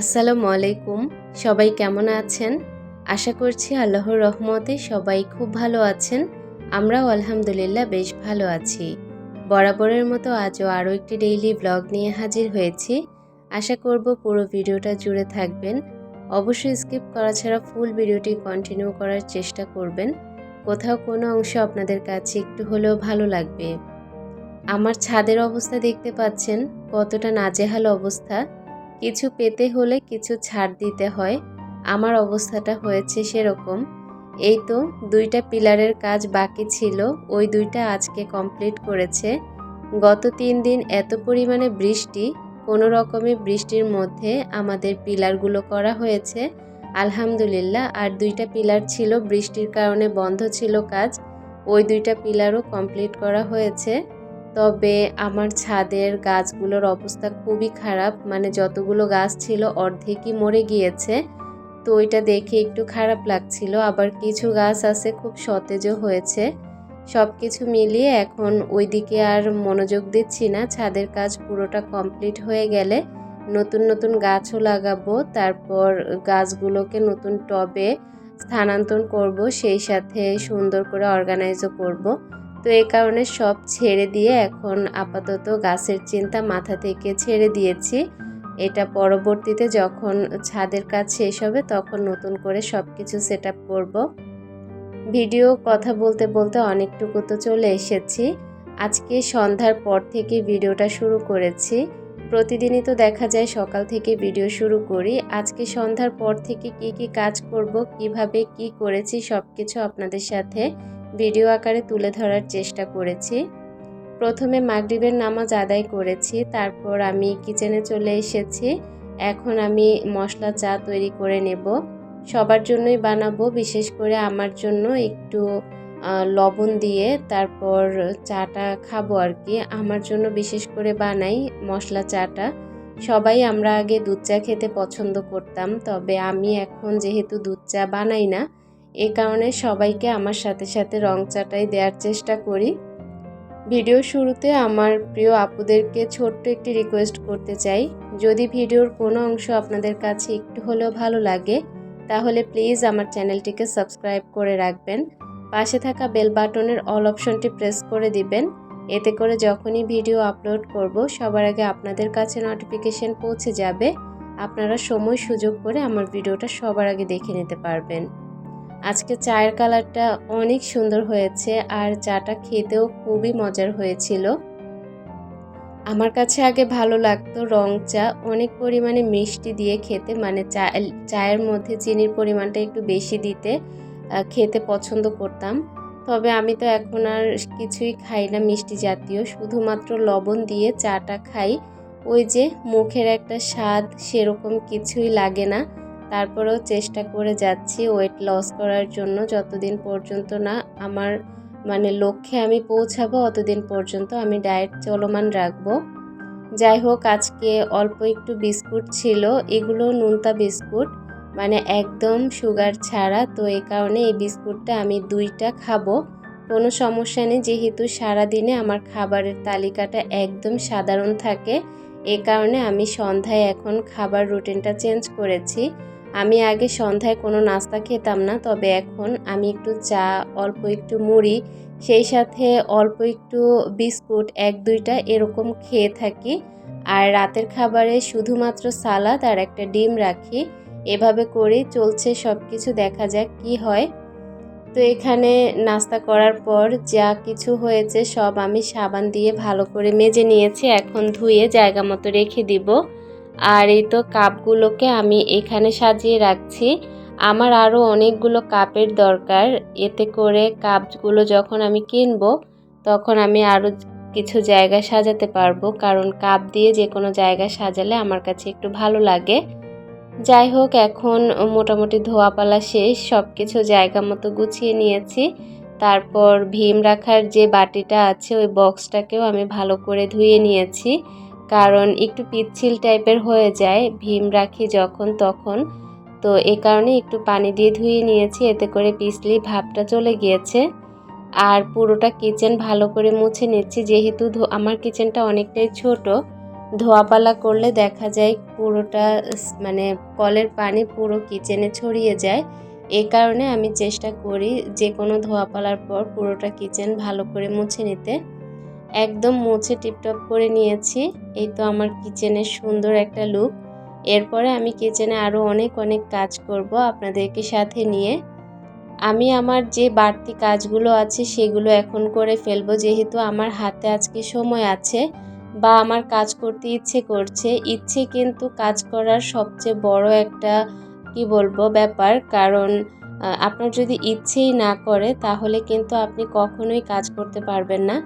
আসসালামু আলাইকুম। সবাই কেমন আছেন? আশা করছি আল্লাহর রহমতে সবাই খুব ভালো আছেন। আমরাও আলহামদুলিল্লাহ বেশ ভালো আছি। বরাবরের মতো আজও আরও একটি ডেইলি ব্লগ নিয়ে হাজির হয়েছি। আশা করব পুরো ভিডিওটা জুড়ে থাকবেন। অবশ্যই স্কিপ করা ছাড়া ফুল ভিডিওটি কন্টিনিউ করার চেষ্টা করবেন। কোথাও কোনো অংশ আপনাদের কাছে একটু হলেও ভালো লাগবে। আমার ছাদের অবস্থা দেখতে পাচ্ছেন। কতটা নাজেহাল অবস্থা। কিছু পেতে হলে কিছু ছাড় দিতে হয়। আমার অবস্থাটা হয়েছে সেরকম। এই তো দুইটা পিলারের কাজ বাকি ছিল, ওই দুইটা আজকে কমপ্লিট করেছে। গত তিন দিন এত পরিমাণে বৃষ্টি, কোনো রকমের বৃষ্টির মধ্যে আমাদের পিলারগুলো করা হয়েছে। আলহামদুলিল্লাহ, আর দুইটা পিলার ছিল, বৃষ্টির কারণে বন্ধ ছিল কাজ, ওই দুইটা পিলারও কমপ্লিট করা হয়েছে। তবে আমার ছাদের গাছগুলোর অবস্থা খুবই খারাপ। মানে যতগুলো গাছ ছিল অর্ধেকই মরে গিয়েছে। তো ওইটা দেখে একটু খারাপ লাগছিল। আবার কিছু গাছ আছে খুব সতেজও হয়েছে। সব কিছু মিলিয়ে এখন ওইদিকে আর মনোযোগ দিচ্ছি না। ছাদের কাজ পুরোটা কমপ্লিট হয়ে গেলে নতুন নতুন গাছও লাগাবো। তারপর গাছগুলোকে নতুন টবে স্থানান্তর করব। সেই সাথে সুন্দর করে অর্গানাইজও করব। তো এই কারণে সব ছেড়ে দিয়ে এখন আপাতত গাছের চিন্তা মাথা থেকে ছেড়ে দিয়েছি। এটা পরবর্তীতে যখন ছাদের কাজ শেষ হবে তখন নতুন করে সব কিছু সেট আপ করব। ভিডিও কথা বলতে বলতে অনেকটুকু তো চলে এসেছি। আজকে সন্ধ্যার পর থেকে ভিডিওটা শুরু করেছি। প্রতিদিনই তো দেখা যায় সকাল থেকে ভিডিও শুরু করি। আজকে সন্ধ্যার পর থেকে কি কি কাজ করব, কীভাবে কি করেছি সব কিছু আপনাদের সাথে ভিডিও আকারে তুলে ধরার চেষ্টা করেছি। প্রথমে মাগরিবের নামাজ আদায় করেছি, তারপর আমি কিচেনে চলে এসেছি। এখন আমি মশলা চা তৈরি করে নেব। সবার জন্যই বানাবো, বিশেষ করে আমার জন্য একটু লবণ দিয়ে তারপর চাটা খাব আর কি আমার জন্য বিশেষ করে বানাই মশলা চাটা। সবাই আমরা আগে দুধ চা খেতে পছন্দ করতাম, তবে আমি এখন যেহেতু দুধ চা বানাই না এ কারণে সবাইকে আমার সাথে সাথে রং চাটাই দেওয়ার চেষ্টা করি। ভিডিও শুরুতে আমার প্রিয় আপুদেরকে ছোট্ট একটি রিকোয়েস্ট করতে চাই। যদি ভিডিওর কোনো অংশ আপনাদের কাছে একটু হলেও ভালো লাগে, তাহলে প্লিজ আমার চ্যানেলটিকে সাবস্ক্রাইব করে রাখবেন। পাশে থাকা বেল বাটনের অল অপশনটি প্রেস করে দিবেন। এতে করে যখনই ভিডিও আপলোড করব, সবার আগে আপনাদের কাছে নোটিফিকেশন পৌঁছে যাবে। আপনারা সময় সুযোগ করে আমার ভিডিওটা সবার আগে দেখে নিতে পারবেন। আজকে চায়ের কালারটা অনেক সুন্দর হয়েছে আর চাটা খেতেও খুবই মজার হয়েছিল। আমার কাছে আগে ভালো লাগতো রং চা, অনেক পরিমাণে মিষ্টি দিয়ে খেতে মানে চা, চায়ের মধ্যে চিনির পরিমাণটা একটু বেশি দিতে খেতে পছন্দ করতাম। তবে আমি তো এখন আর কিছুই খাই না মিষ্টি জাতীয়, শুধুমাত্র লবণ দিয়ে চাটা খাই। ওই যে মুখের একটা স্বাদ সেরকম কিছুই লাগে না। তারপরেও চেষ্টা করে যাচ্ছি ওয়েট লস করার জন্য। যতদিন পর্যন্ত না আমার মানে লক্ষ্যে আমি পৌঁছাবো, অতদিন পর্যন্ত আমি ডায়েট চলমান রাখব। যাই হোক, আজকে অল্প একটু বিস্কুট ছিল, এগুলো নুনতা বিস্কুট। মানে একদম সুগার ছাড়া, তো এই কারণে এই বিস্কুটটা আমি দুইটা খাব। কোনো সমস্যা নেই, যেহেতু সারাদিনে আমার খাবারের তালিকাটা একদম সাধারণ থাকে, এ কারণে আমি সন্ধ্যায় এখন খাবার রুটিনটা চেঞ্জ করেছি। আমি আগে সন্ধ্যায় কোনো নাস্তা খেতাম না, তবে এখন আমি একটু চা, অল্প একটু মুড়ি, সেই সাথে অল্প একটু বিস্কুট, এক দুইটা এরকম খেয়ে থাকি। আর রাতের খাবারে শুধুমাত্র সালাদ আর একটা ডিম রাখি। এভাবে করেই চলছে সব কিছু দেখা যাক কি হয়। তো এখানে নাস্তা করার পর যা কিছু হয়েছে সব আমি সাবান দিয়ে ভালো করে মেজে নিয়েছি, এখন ধুয়ে জায়গা মতো রেখে দিব। আর এই তো কাপগুলোকে আমি এখানে সাজিয়ে রাখছি। আমার আরও অনেকগুলো কাপের দরকার। এতে করে কাপগুলো যখন আমি কিনবো, তখন আমি আরও কিছু জায়গা সাজাতে পারব। কারণ কাপ দিয়ে যে কোনো জায়গায় সাজালে আমার কাছে একটু ভালো লাগে। যাই হোক, এখন মোটামুটি ধোয়াপালা শেষ। সব কিছু জায়গা মতো গুছিয়ে নিয়েছি। তারপর ভীম রাখার যে বাটিটা আছে, ওই বক্সটাকেও আমি ভালো করে ধুয়ে নিয়েছি। কারণ একটু পিচ্ছিল টাইপের হয়ে যায় ভীম রাখি যখন তখন। তো এ কারণে একটু পানি দিয়ে ধুয়ে নিয়েছি, এতে করে পিছলি ভাবটা চলে গিয়েছে। আর পুরোটা কিচেন ভালো করে মুছে নিচ্ছি, যেহেতু আমার কিচেনটা অনেকটাই ছোট। ধোয়াপালা করলে দেখা যায় পুরোটা মানে কলের পানি পুরো কিচেনে ছড়িয়ে যায়। এই কারণে আমি চেষ্টা করি যে কোনো ধোয়াপালার পর পুরোটা কিচেন ভালো করে মুছে নিতে। একদম মুছে টিপটপ করে নিয়েছি। এই তো আমার কিচেনের সুন্দর একটা লুক। এরপরে আমি কিচেনে আরও অনেক অনেক কাজ করব আপনাদেরকে সাথে নিয়ে। আমি আমার যে বাড়তি কাজগুলো আছে সেগুলো এখন করে ফেলব, যেহেতু আমার হাতে আজকে সময় আছে বা আমার কাজ করতে ইচ্ছে করছে। ইচ্ছে কিন্তু কাজ করার সবচেয়ে বড় একটা, কি বলব, ব্যাপার। কারণ আপনার যদি ইচ্ছেই না করে, তাহলে কিন্তু আপনি কখনোই কাজ করতে পারবেন না।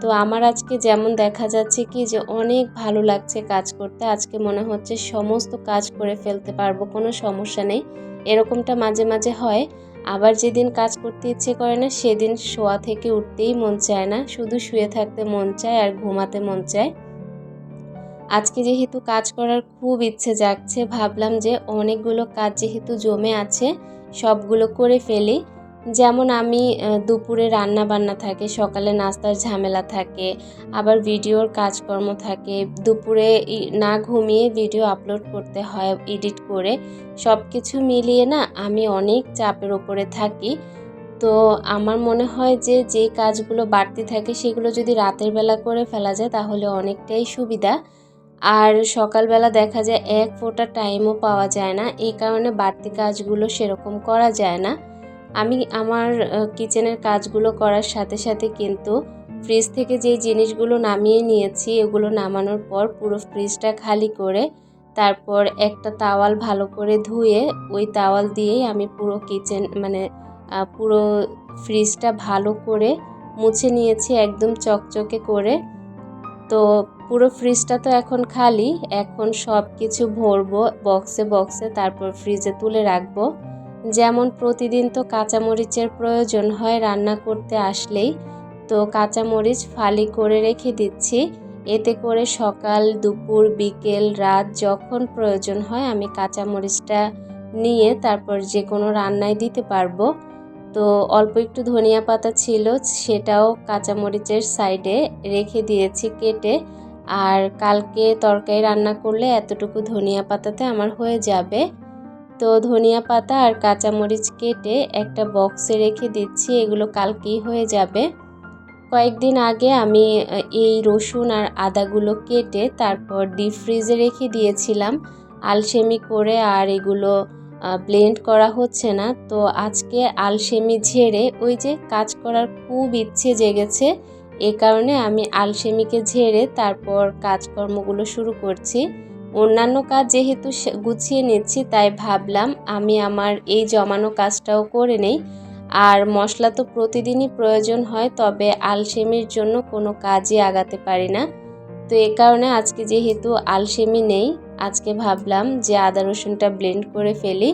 তো আমার আজকে যেমন দেখা যাচ্ছে কি যে অনেক ভালো লাগছে কাজ করতে। আজকে মনে হচ্ছে সমস্ত কাজ করে ফেলতে পারব, কোনো সমস্যা নেই। এরকমটা মাঝে মাঝে হয়। আবার যেদিন কাজ করতে ইচ্ছে করে না, সেদিন শোয়া থেকে উঠতেই মন চায় না। শুধু শুয়ে থাকতে মন চায় আর ঘুমাতে মন চায়। আজকে যেহেতু কাজ করার খুব ইচ্ছে জাগছে, ভাবলাম যে অনেকগুলো কাজ যেহেতু জমে আছে, সবগুলো করে ফেলি। যেমন আমি দুপুরে রান্না বান্না থাকে, সকালে নাস্তার ঝামেলা থাকে, আবার ভিডিওর কাজকর্ম থাকে, দুপুরে না ঘুমিয়ে ভিডিও আপলোড করতে হয়, এডিট করে সব কিছু মিলিয়ে না আমি অনেক চাপের ওপরে থাকি। তো আমার মনে হয় যে যে কাজগুলো বাড়তি থাকে, সেগুলো যদি রাতের বেলা করে ফেলা যায়, তাহলে অনেকটাই সুবিধা। আর সকালবেলা দেখা যায়, এক ফোঁটা টাইমও পাওয়া যায় না, এই কারণে বাড়তি কাজগুলো সেরকম করা যায় না। আমি আমার কিচেনের কাজগুলো করার সাথে সাথে কিন্তু ফ্রিজ থেকে যে জিনিসগুলো নামিয়ে নিয়েছি, এগুলো নামানোর পর পুরো ফ্রিজটা খালি করে তারপর একটা তাওয়াল ভালো করে ধুয়ে ওই তাওয়াল দিয়েই আমি পুরো কিচেন মানে পুরো ফ্রিজটা ভালো করে মুছে নিয়েছি একদম চকচকে করে। তো পুরো ফ্রিজটা তো এখন খালি, এখন সব কিছু ভরবো বক্সে বক্সে তারপর ফ্রিজে তুলে রাখব। যেমন প্রতিদিন তো কাঁচামরিচের প্রয়োজন হয় রান্না করতে আসলেই, তো কাঁচামরিচ ফালি করে রেখে দিচ্ছি। এতে করে সকাল, দুপুর, বিকেল, রাত যখন প্রয়োজন হয় আমি কাঁচামরিচটা নিয়ে তারপর যে কোনো রান্নায় দিতে পারব। তো অল্প একটু ধনিয়া পাতা ছিল সেটাও কাঁচামরিচের সাইডে রেখে দিয়েছি কেটে। আর কালকে তরকারি রান্না করলে এতটুকু ধনিয়া পাতাতে আমার হয়ে যাবে। তো ধনিয়া পাতা আর কাঁচামরিচ কেটে একটা বক্সে রেখে দিচ্ছি, এগুলো কালকেই হয়ে যাবে। কয়েকদিন আগে আমি এই রসুন আর আদাগুলো কেটে তারপর ডিপ ফ্রিজে রেখে দিয়েছিলাম। আলসেমি করে আর এগুলো ব্লেন্ড করা হচ্ছে না। তো আজকে আলসেমি ঝেড়ে ওই যে কাজ করার খুব ইচ্ছে জেগেছে, এ কারণে আমি আলসেমিকে ঝেড়ে তারপর কাজকর্মগুলো শুরু করছি। অন্যান্য কাজ যেহেতু গুছিয়ে নিচ্ছি, তাই ভাবলাম আমি আমার এই জমানো কাজটাও করে নেই। আর মশলা তো প্রতিদিনই প্রয়োজন হয়, তবে আলসেমির জন্য কোনো কাজই আগাতে পারি না। তো এ কারণে আজকে যেহেতু আলসেমি নেই, আজকে ভাবলাম যে আদা রসুনটা ব্লেন্ড করে ফেলি।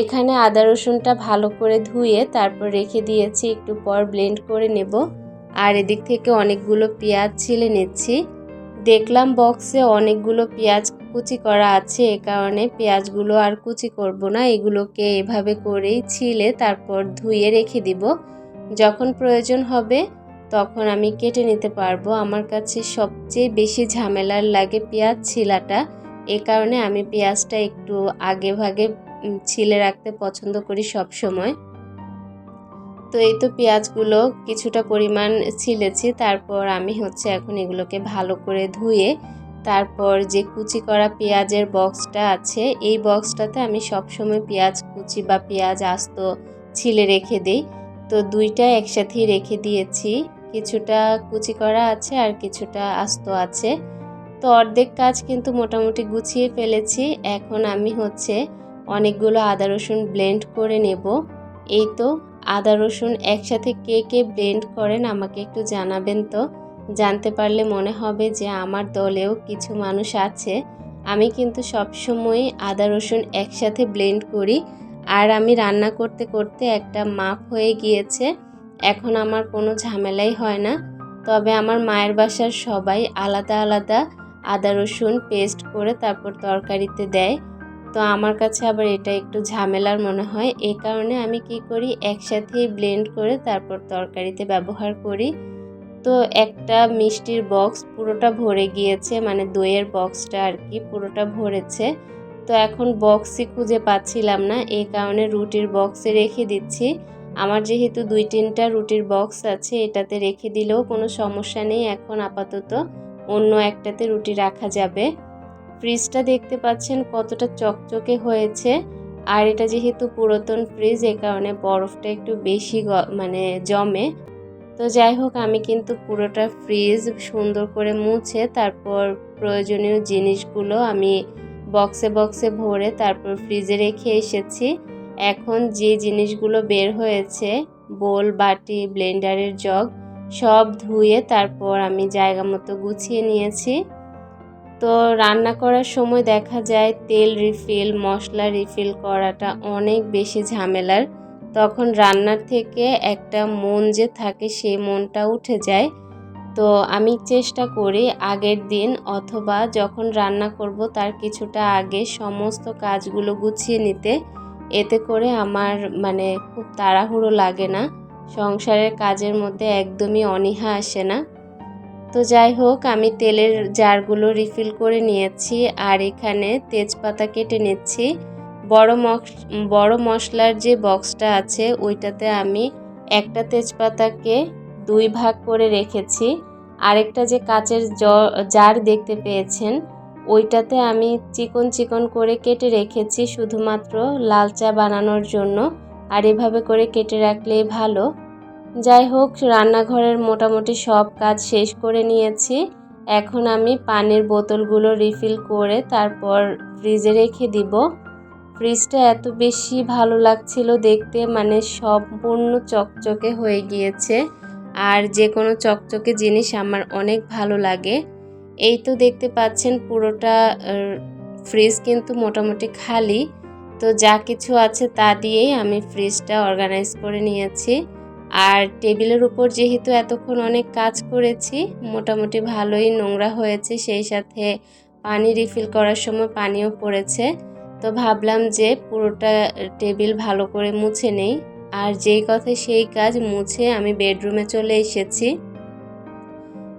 এখানে আদা রসুনটা ভালো করে ধুয়ে তারপর রেখে দিয়েছি, একটু পর ব্লেন্ড করে নেব। আর এদিক থেকে অনেকগুলো পেঁয়াজ ছিলে নিচ্ছি। দেখলাম বক্সে অনেকগুলো পেঁয়াজ কুচি করা আছে, এ কারণে পেঁয়াজগুলো আর কুচি করব না। এগুলোকে এভাবে করেই ছিলে তারপর ধুয়ে রেখে দিব। যখন প্রয়োজন হবে তখন আমি কেটে নিতে পারব। আমার কাছে সবচেয়ে বেশি ঝামেলার লাগে পেঁয়াজ ছিলাটা। এ কারণে আমি পেঁয়াজটা একটু আগে ভাগে ছিলে রাখতে পছন্দ করি সব সময় তো এই তো পেঁয়াজগুলো কিছুটা পরিমাণ ছিলেছি, তারপর আমি হচ্ছে এখন এগুলোকে ভালো করে ধুয়ে তারপর যে কুচি করা পেঁয়াজের বক্সটা আছে, এই বক্সটাতে আমি সবসময় পেঁয়াজ কুচি বা পেঁয়াজ আস্ত ছিলে রেখে দিই। তো দুইটা একসাথেই রেখে দিয়েছি, কিছুটা কুচি করা আছে আর কিছুটা আস্ত আছে। তো অর্ধেক কাজ কিন্তু মোটামুটি গুছিয়ে ফেলেছি, এখন আমি হচ্ছে অনেকগুলো আদা রসুন ব্লেন্ড করে নেব। এই তো আদা, রসুন একসাথে কে কে ব্লেন্ড করেন আমাকে একটু জানাবেন তো। জানতে পারলে মনে হবে যে আমার দলেও কিছু মানুষ আছে। আমি কিন্তু সবসময় আদা, রসুন একসাথে ব্লেন্ড করি। আর আমি রান্না করতে করতে একটা মাপ হয়ে গিয়েছে। এখন আমার কোনো ঝামেলাই হয় না। তবে আমার মায়ের বাসার সবাই আলাদা আলাদা আদা, রসুন পেস্ট করে তারপর তরকারিতে দেয়। তো আমার কাছে আবার এটা একটু ঝামেলার মনে হয়। এই কারণে আমি কি করি একসাথেই ব্লেন্ড করে তারপর তরকারিতে ব্যবহার করি। তো একটা মিষ্টির বক্স পুরোটা ভরে গিয়েছে মানে দইয়ের বক্সটা আর কি পুরোটা ভরেছে। তো এখন বক্সই খুঁজে পাচ্ছিলাম না এই কারণে রুটির বক্সে রেখে দিচ্ছি। আমার যেহেতু দুই তিনটা রুটির বক্স আছে, এটাতে রেখে দিলেও কোনো সমস্যা নেই। এখন আপাতত অন্য একটাতে রুটি রাখা যাবে। ফ্রিজটা দেখতে পাচ্ছেন কতটা চকচকে হয়েছে। আর এটা যেহেতু পুরাতন ফ্রিজ এ কারণে বরফটা একটু বেশি মানে জমে। তো যাই হোক, আমি কিন্তু পুরোটা ফ্রিজ সুন্দর করে মুছে তারপর প্রয়োজনীয় জিনিসগুলো আমি বক্সে বক্সে ভরে তারপর ফ্রিজে রেখে এসেছি। এখন যে জিনিসগুলো বের হয়েছে বোল বাটি ব্লেন্ডারের জগ, সব ধুয়ে তারপর আমি জায়গা মতো গুছিয়ে নিয়েছি। তো রান্না করার সময় দেখা যায় তেল রিফিল মশলা রিফিল করাটা অনেক বেশি ঝামেলার। তখন রান্নার থেকে একটা মন যে থাকে সেই মনটা উঠে যায়। তো আমি চেষ্টা করি আগের দিন অথবা যখন রান্না করব তার কিছুটা আগে সমস্ত কাজগুলো গুছিয়ে নিতে। এতে করে আমার মানে খুব তাড়াহুড়ো লাগে না। সংসারের কাজের মধ্যে একদমই অনীহা আসে না। তো যাই হোক, আমি তেলের জারগুলো রিফিল করে নিয়েছি আর এখানে তেজপাতা কেটে নিচ্ছি। বড় বড় মশলার যে বক্সটা আছে, ওইটাতে আমি একটা তেজপাতাকে দুই ভাগ করে রেখেছি। আরেকটা যে কাচের জার দেখতে পেয়েছেন, ওইটাতে আমি চিকন চিকন করে কেটে রেখেছি শুধুমাত্র লাল চা বানানোর জন্য। আর এভাবে করে কেটে রাখলেই ভালো। যাই হোক, রান্নাঘরের মোটামুটি সব কাজ শেষ করে নিয়েছি। এখন আমি পানির বোতলগুলো রিফিল করে তারপর ফ্রিজে রেখে দিব। ফ্রিজটা এত বেশি ভালো লাগছিল দেখতে মানে সম্পূর্ণ চকচকে হয়ে গিয়েছে। আর যে কোনো চকচকে জিনিস আমার অনেক ভালো লাগে। এই তো দেখতে পাচ্ছেন পুরোটা ফ্রিজ কিন্তু মোটামুটি খালি। তো যা কিছু আছে তা দিয়েই আমি ফ্রিজটা অর্গানাইজ করে নিয়েছি। আর টেবিলের উপর যেহেতু এতক্ষণ অনেক কাজ করেছি, মোটামুটি ভালোই নোংরা হয়েছে, সেই সাথে পানি রিফিল করার সময় পানিও পড়েছে। তো ভাবলাম যে পুরোটা টেবিল ভালো করে মুছে নেই। আর যেই কথা সেই কাজ মুছে আমি বেডরুমে চলে এসেছি।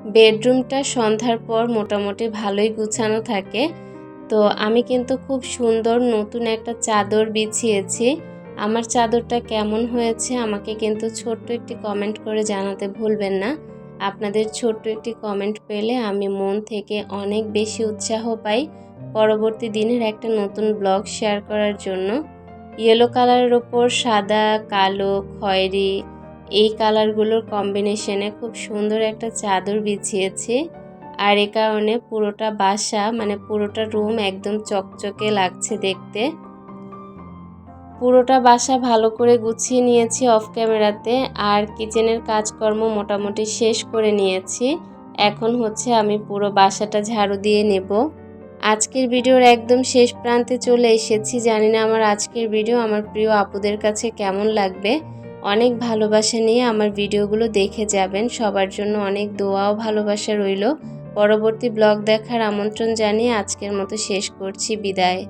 বেডরুমটা সন্ধ্যার পর মোটামুটি ভালোই গুছানো থাকে। তো আমি কিন্তু খুব সুন্দর নতুন একটা চাদর বিছিয়েছি। আমার চাদরটা কেমন হয়েছে আমাকে কিন্তু ছোট্ট একটি কমেন্ট করে জানাতে ভুলবেন না। আপনাদের ছোট্ট একটি কমেন্ট পেলে আমি মন থেকে অনেক বেশি উৎসাহ পাই পরবর্তী দিনের একটা নতুন ব্লগ শেয়ার করার জন্য। ইয়েলো কালারের ওপর সাদা, কালো, খয়েরি এই কালারগুলোর কম্বিনেশনে খুব সুন্দর একটা চাদর বিছিয়েছি। আর এ কারণে পুরোটা বাসা মানে পুরোটা রুম একদম চকচকে লাগছে দেখতে। পুরোটা বাসা ভালো করে গুছিয়ে নিয়েছি অফ ক্যামেরাতে আর কিচেনের কাজকর্ম মোটামুটি শেষ করে নিয়েছি। এখন হচ্ছে আমি পুরো বাসাটা ঝাড়ু দিয়ে নেব। আজকের ভিডিওর একদম শেষ প্রান্তে চলে এসেছি। জানি না আমার আজকের ভিডিও আমার প্রিয় আপুদের কাছে কেমন লাগবে। অনেক ভালোবাসা নিয়ে আমার ভিডিওগুলো দেখে যাবেন। সবার জন্য অনেক দোয়াও ভালোবাসা রইল। পরবর্তী ব্লগ দেখার আমন্ত্রণ জানিয়ে আজকের মতো শেষ করছি। বিদায়।